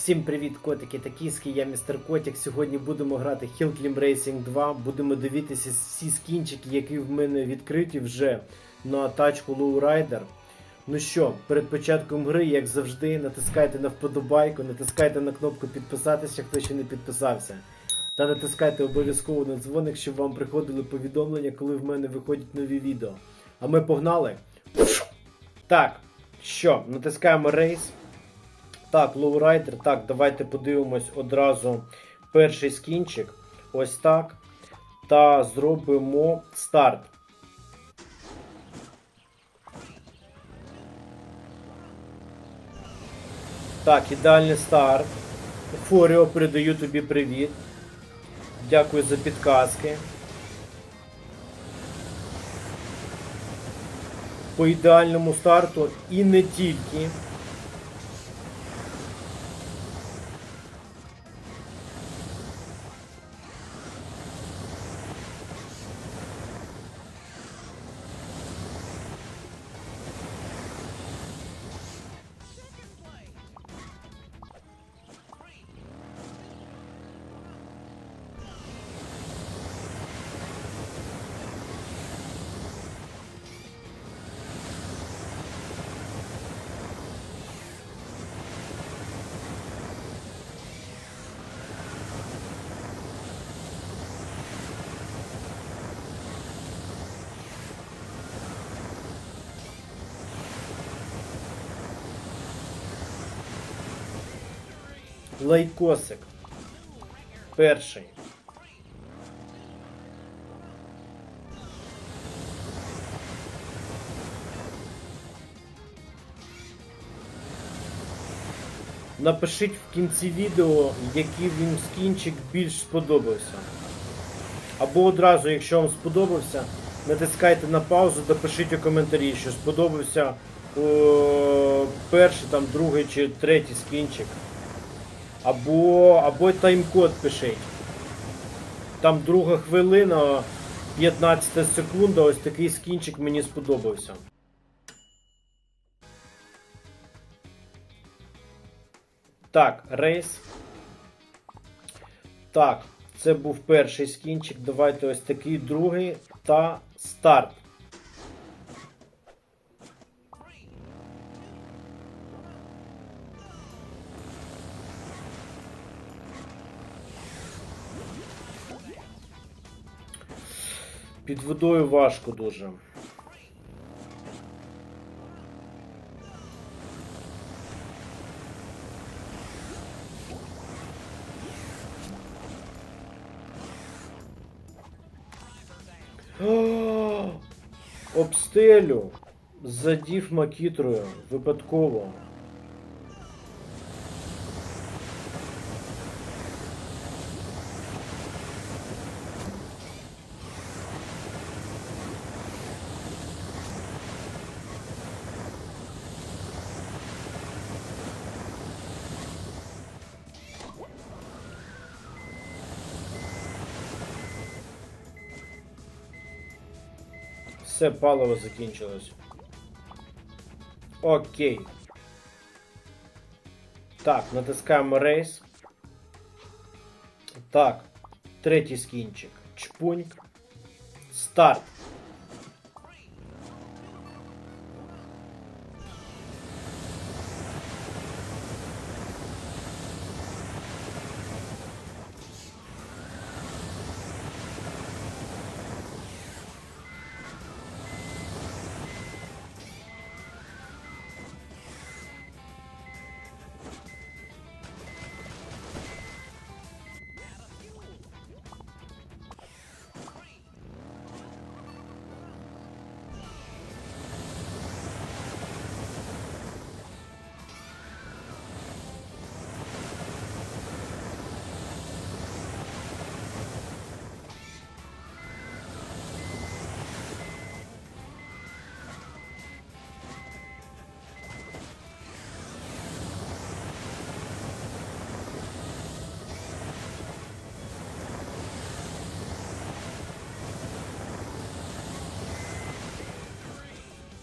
Всім привіт, котики та кіски, я містер Котик. Сьогодні будемо грати Hill Climb Racing 2. Будемо дивитися всі скінчики, які в мене відкриті вже на тачку Lowrider. Ну що, перед початком гри, як завжди, натискайте на вподобайку, натискайте на кнопку підписатися, хто ще не підписався. Та натискайте обов'язково на дзвоник, щоб вам приходили повідомлення, коли в мене виходять нові відео. А ми погнали. Так, що, натискаємо рейс. Так, лоурайдер. Так, давайте подивимось одразу перший скінчик. Ось так. Та зробимо старт. Так, ідеальний старт. Форіо, передаю тобі привіт. Дякую за підказки. По ідеальному старту і не тільки. Лайкосик. Перший. Напишіть в кінці відео, який він скінчик більш сподобався. Або одразу, якщо вам сподобався, натискайте на паузу та у коментарі, що сподобався о, перший, там, другий чи третій скінчик. Або, або тайм-код пишіть. Там друга хвилина, 15 секунда, ось такий скінчик мені сподобався. Так, рейс. Так, це був перший скінчик. Давайте ось такий другий та старт. Під водою важко дуже. Обстелю. Задів макітрою. Випадково. Все, паливо закінчилось. Окей. Так, натискаємо рейс. Так, третій скінчик. Чпуньк. Старт.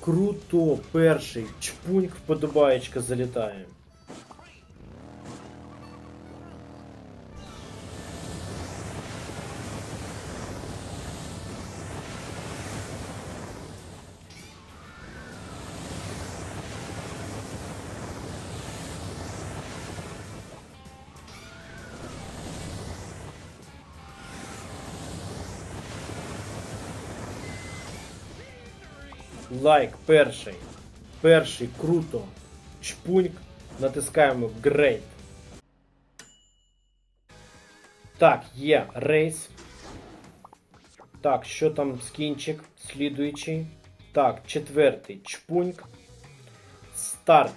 Круто, перший чпуньк вподобаєчка залітає. Лайк перший. Перший круто. Чпуньк. Натискаємо Great. Так, є рейс. Так, що там скінчик? Слідуючий. Так, четвертий чпуньк. Старт.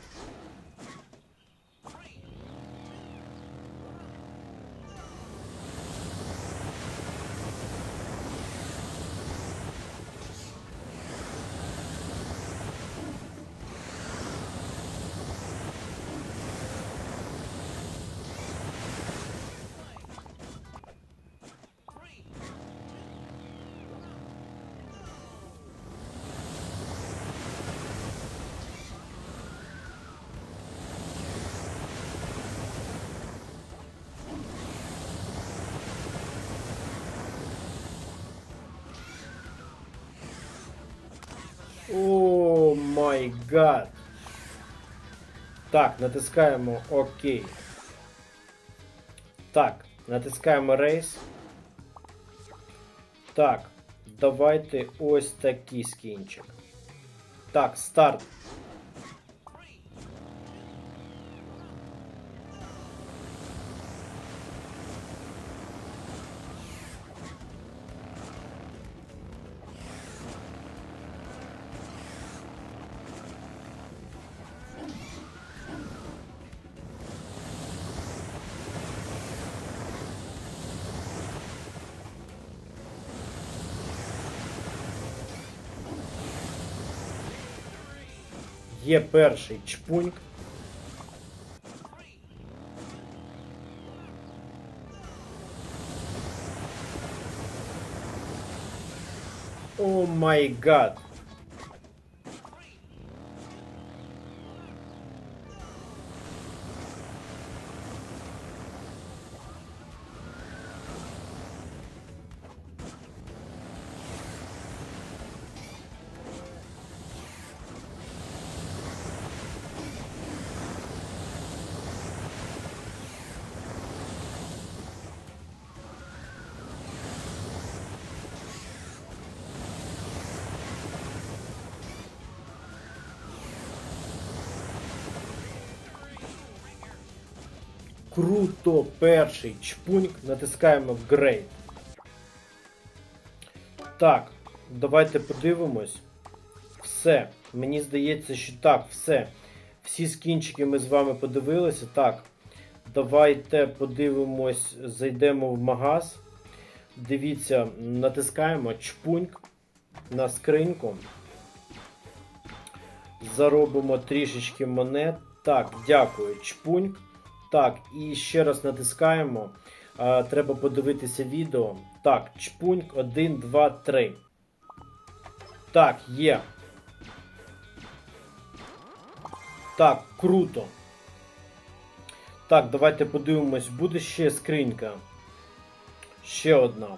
О май гад. Так, натискаємо ОК. Так, натискаємо рейс. Так, давайте ось такий скінчик. Так, старт. Є перший чпуньк. О май гад. Круто, перший чпуньк. Натискаємо Great. Так, давайте подивимось. Все. Мені здається, що так, все. Всі скінчики ми з вами подивилися. Так. Давайте подивимось, зайдемо в магаз. Дивіться, натискаємо чпуньк на скриньку. Заробимо трішечки монет. Так, дякую, чпуньк. Так, і ще раз натискаємо. А, треба подивитися відео. Так, чпуньк 1, 2, 3. Так, є. Так, круто. Так, давайте подивимось, буде ще скринька. Ще одна.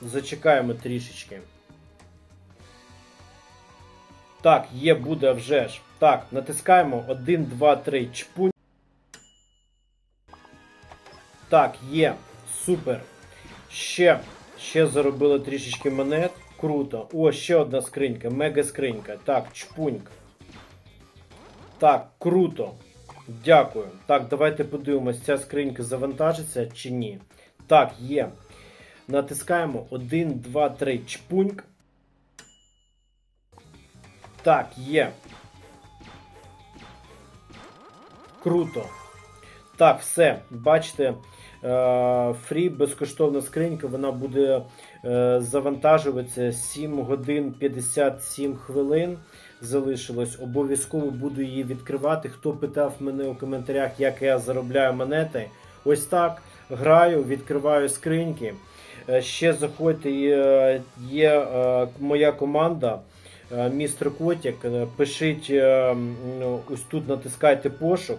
Зачекаємо трішечки. Так, є, буде вже ж. Так, натискаємо 1, 2, 3. Чпунь. Так, є. Супер. Ще. Ще заробили трішечки монет. Круто. О, ще одна скринька. Мега скринька. Так, чпуньк. Так, круто. Дякую. Так, давайте подивимось, ця скринька завантажиться чи ні. Так, є. Натискаємо 1, 2, 3. Чпуньк. Так, є. Круто. Так, все. Бачите, фрі безкоштовна скринька, вона буде е, завантажуватися 7 годин 57 хвилин. Залишилось. Обов'язково буду її відкривати. Хто питав мене у коментарях, як я заробляю монети. Ось так. Граю, відкриваю скриньки. Е, Ще заходьте, е, є е, моя команда. е, Містер Котік. Е, Пишіть, е, ось тут натискайте пошук.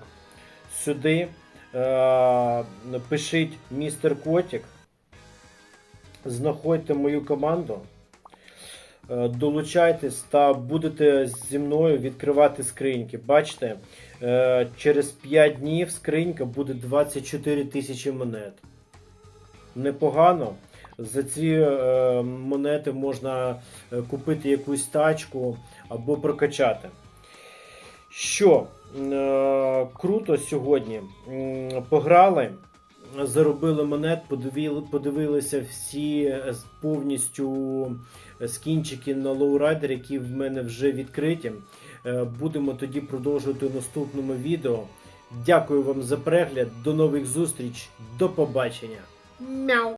Сюди е, пишіть містер Котік. Знаходьте мою команду. Е, Долучайтесь та будете зі мною відкривати скриньки. Бачите, е, через 5 днів скринька буде 24 тисячі монет. Непогано. За ці е, монети можна е, купити якусь тачку або прокачати. Що е, круто сьогодні. Пограли, заробили монет, подивилися всі е, повністю е, скінчики на лоурайдер, які в мене вже відкриті. Е, Будемо тоді продовжувати у наступному відео. Дякую вам за перегляд. До нових зустріч. До побачення. Мяу.